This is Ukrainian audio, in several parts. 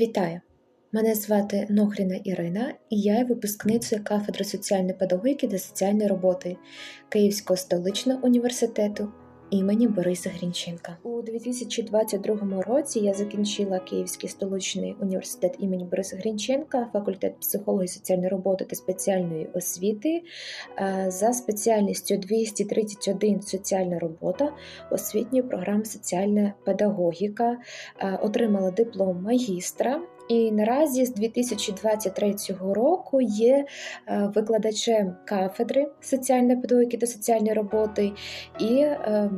Вітаю! Мене звати Нохріна Ірина, і я є випускницею кафедри соціальної педагогіки та соціальної роботи Київського столичного університету імені Бориса Грінченка. У 2022 році я закінчила Київський столичний університет імені Бориса Грінченка, факультет психології, соціальної роботи та спеціальної освіти е, за спеціальністю 231 соціальна робота освітньої програми соціальна педагогіка, Е, отримала диплом магістра. І наразі з 2023 року є е, викладачем кафедри соціальної педагогіки та соціальної роботи, і е,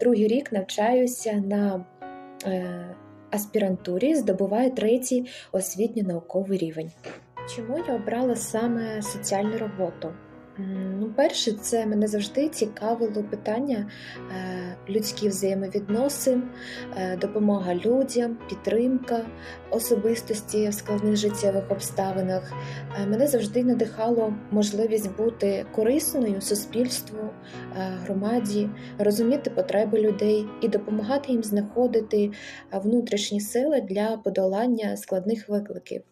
другий рік навчаюся на е, аспірантурі, здобуваю третій освітньо-науковий рівень. Чому я обрала саме соціальну роботу? Ну, перше, це мене завжди цікавило питання е, людських взаємовідносин, е, допомога людям, підтримка особистості в складних життєвих обставинах. Е, Мене завжди надихало можливість бути корисною суспільству, громаді, розуміти потреби людей і допомагати їм знаходити внутрішні сили для подолання складних викликів.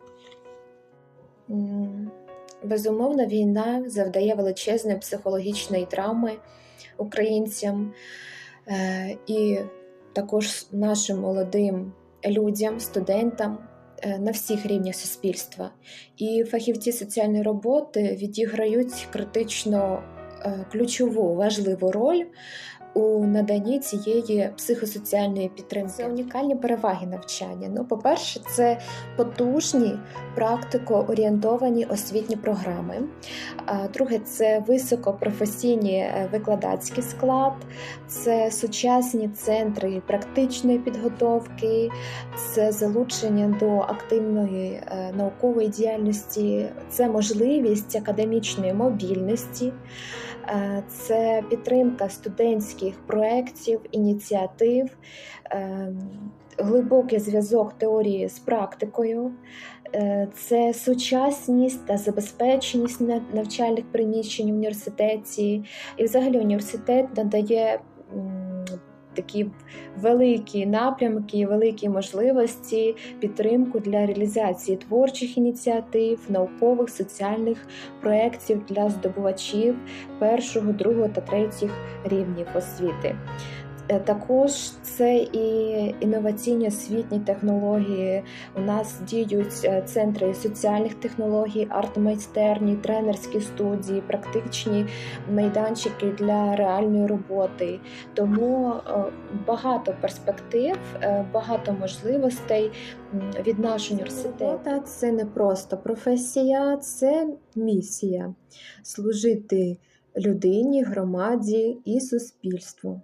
Безумовно, війна завдає величезної психологічної травми українцям е, і також нашим молодим людям, студентам е, на всіх рівнях суспільства. І фахівці соціальної роботи відіграють критично е, ключову важливу роль у наданні цієї психосоціальної підтримки. Це унікальні переваги навчання. Ну, по-перше, це потужні практико-орієнтовані освітні програми. Друге, це високопрофесійні е, викладацький склад, це сучасні центри практичної підготовки, це залучення до активної е, наукової діяльності, це можливість академічної мобільності. Е, Це підтримка студентських проєктів, ініціатив, е, глибокий зв'язок теорії з практикою, Е, це сучасність та забезпеченість навчальних приміщень в університеті. І взагалі університет надає такі великі напрямки, великі можливості, підтримку для реалізації творчих ініціатив, наукових, соціальних проєктів для здобувачів першого, другого та третіх рівнів освіти. Е, Також це і інноваційні освітні технології. У нас діють е, центри соціальних технологій, арт-майстерні, тренерські студії, практичні майданчики для реальної роботи. Тому е, багато перспектив, е, багато можливостей від нашого університету. Це не просто професія, це місія служити людині, громаді і суспільству.